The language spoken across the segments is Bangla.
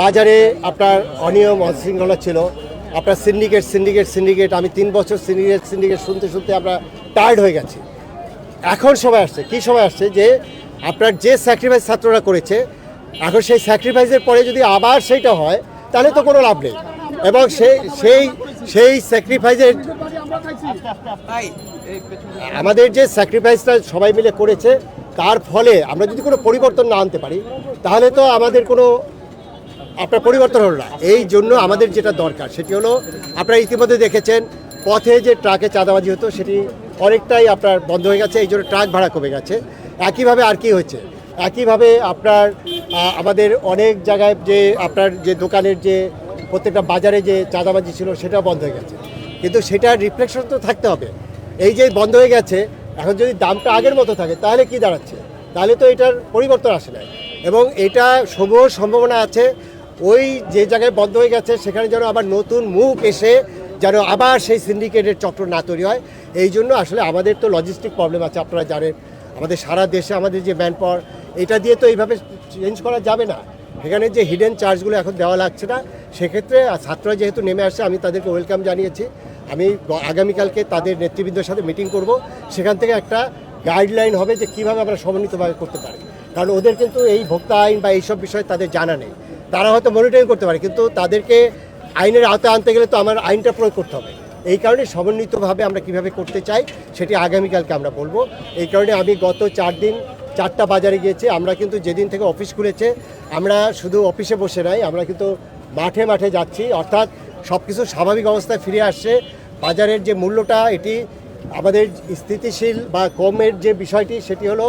বাজারে আপনার অনিয়ম অশৃঙ্খলা ছিল। আপনার সিন্ডিকেট সিন্ডিকেট সিন্ডিকেট আমি তিন বছর সিন্ডিকেট সিন্ডিকেট শুনতে শুনতে আমরা টায়ার্ড হয়ে গেছি। এখন সময় আসছে কি সময় আসছে যে আপনার যে স্যাক্রিফাইস ছাত্ররা করেছে এখন সেই স্যাক্রিফাইসের পরে যদি আবার সেইটা হয় তাহলে তো কোনো লাভ নেই। এবং সেই সেই সেই স্যাক্রিফাইসের আমাদের যে স্যাক্রিফাইসটা সবাই মিলে করেছে তার ফলে আমরা যদি কোনো পরিবর্তন না আনতে পারি তাহলে তো আমাদের কোনো আপনার পরিবর্তন হলো না। এই জন্য আমাদের যেটা দরকার, সেটি হলো আপনারা ইতিমধ্যে দেখেছেন, পথে যে ট্রাকে চাঁদাবাজি হতো, সেটি অনেকটাই আপনার বন্ধ হয়ে গেছে, এই জন্য ট্রাক ভাড়া কমে গেছে। একইভাবে আর কি হয়েছে? একইভাবে আপনার আমাদের অনেক জায়গায় যে আপনার যে দোকানের যে প্রত্যেকটা বাজারে যে চাঁদাবাজি ছিল সেটাও বন্ধ হয়ে গেছে। কিন্তু সেটার রিফ্লেকশন তো থাকতে হবে। এই যে বন্ধ হয়ে গেছে, এখন যদি দামটা আগের মতো থাকে, তাহলে কি দাঁড়াচ্ছে? তাহলে তো এটার পরিবর্তন আসে না এবং এটা সমূহ সম্ভাবনা আছে ওই যে জায়গায় বন্ধ হয়ে গেছে, সেখানে যেন আবার নতুন মুখ এসে যেন আবার সেই সিন্ডিকেটের চক্র না তৈরি হয়। এই জন্য আসলে আমাদের তো লজিস্টিক প্রবলেম আছে, আপনারা জানেন। আমাদের সারা দেশে আমাদের যে ম্যান পাওয়ার এটা দিয়ে তো এইভাবে চেঞ্জ করা যাবে না। এখানে যে হিডেন চার্জগুলো এখন দেওয়া লাগছে না, সেক্ষেত্রে ছাত্ররা যেহেতু নেমে আসছে, আমি তাদেরকে ওয়েলকাম জানিয়েছি। আমি আগামীকালকে তাদের নেতৃবৃন্দের সাথে মিটিং করব। সেখান থেকে একটা গাইডলাইন হবে যে কীভাবে আমরা সমন্বিতভাবে করতে পারি। কারণ ওদের কিন্তু এই ভোক্তা আইন বা এইসব বিষয়ে তাদের জানা নেই। তারা হয়তো মনিটরিং করতে পারে, কিন্তু তাদেরকে আইনের আওতায় আনতে গেলে তো আমার আইনটা প্রয়োগ করতে হবে। এই কারণে সমন্বিতভাবে আমরা কীভাবে করতে চাই সেটি আগামীকালকে আমরা বলব। এই কারণে আমি গত চার দিন চারটা বাজারে গিয়েছি, আমরা কিন্তু যেদিন থেকে অফিস খুলেছে, আমরা শুধু অফিসে বসে নাই, আমরা কিন্তু মাঠে মাঠে যাচ্ছি। অর্থাৎ সব কিছু স্বাভাবিক অবস্থায় ফিরে আসছে। বাজারের যে মূল্যটা, এটি আমাদের স্থিতিশীল বা কমের যে বিষয়টি, সেটি হলো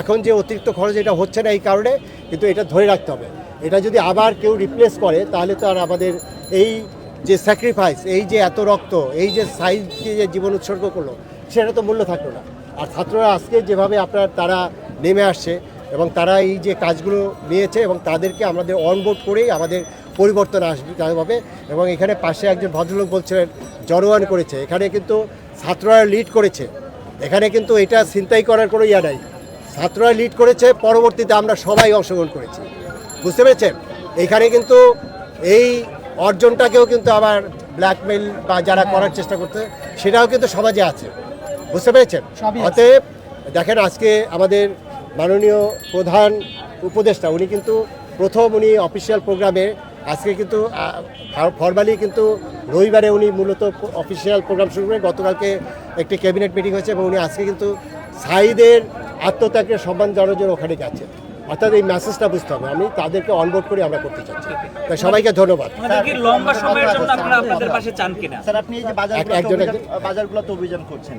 এখন যে অতিরিক্ত খরচ, এটা হচ্ছে না এই কারণে, কিন্তু এটা ধরে রাখতে হবে। এটা যদি আবার কেউ রিপ্লেস করে, তাহলে তো আর আমাদের এই যে স্যাক্রিফাইস এই যে এত রক্ত, এই যে সাইজকে যে জীবন উৎসর্গ করল, সেটা তো মূল্য থাকল না। আর ছাত্ররা আজকে যেভাবে আপনার, তারা নেমে আসছে এবং তারা এই যে কাজগুলো নিয়েছে এবং তাদেরকে আমাদের অনবোর্ড করেই আমাদের পরিবর্তন আসবে হবে এবং এখানে পাশে একজন ভদ্রলোক বলছিলেন জনগণ করেছে। এখানে কিন্তু ছাত্ররা লিড করেছে। এখানে কিন্তু এটা চিন্তাই করার কোনো ইয়া নাই। ছাত্ররা লিড করেছে পরবর্তীতে আমরা সবাই অংশগ্রহণ করেছি। বুঝতে পেরেছেন? এখানে কিন্তু এই অর্জনটাকেও কিন্তু আবার ব্ল্যাকমেল বা যারা করার চেষ্টা করতে সেটাও কিন্তু সমাজে আছে। বুঝতে পেরেছেন? অতএব দেখেন আজকে আমাদের মাননীয় প্রধান উপদেষ্টা উনি কিন্তু প্রথম উনি অফিসিয়াল প্রোগ্রামে আজকে কিন্তু ফর্মালি কিন্তু রবিবারে উনি মূলত অফিসিয়াল প্রোগ্রাম শুরু করে গতকালকে একটি ক্যাবিনেট মিটিং হয়েছে এবং উনি আজকে কিন্তু সাইদের আত্মত্যাগের সম্মান জানানোর জন্য ওখানে যাচ্ছেন। অর্থাৎ এই মেসেজটা বুঝতে হবে। আমি তাদেরকে অনবোর্ড করে আমরা করতে চাচ্ছি। তাই সবাইকে ধন্যবাদ। আমাদের কি লম্বা সময়ের জন্য আপনারা আপনাদের পাশে চান কিনা? স্যার আপনি এই যে এক- একজন- বাজারগুলো বাজারগুলোতে অভিযান করছেন।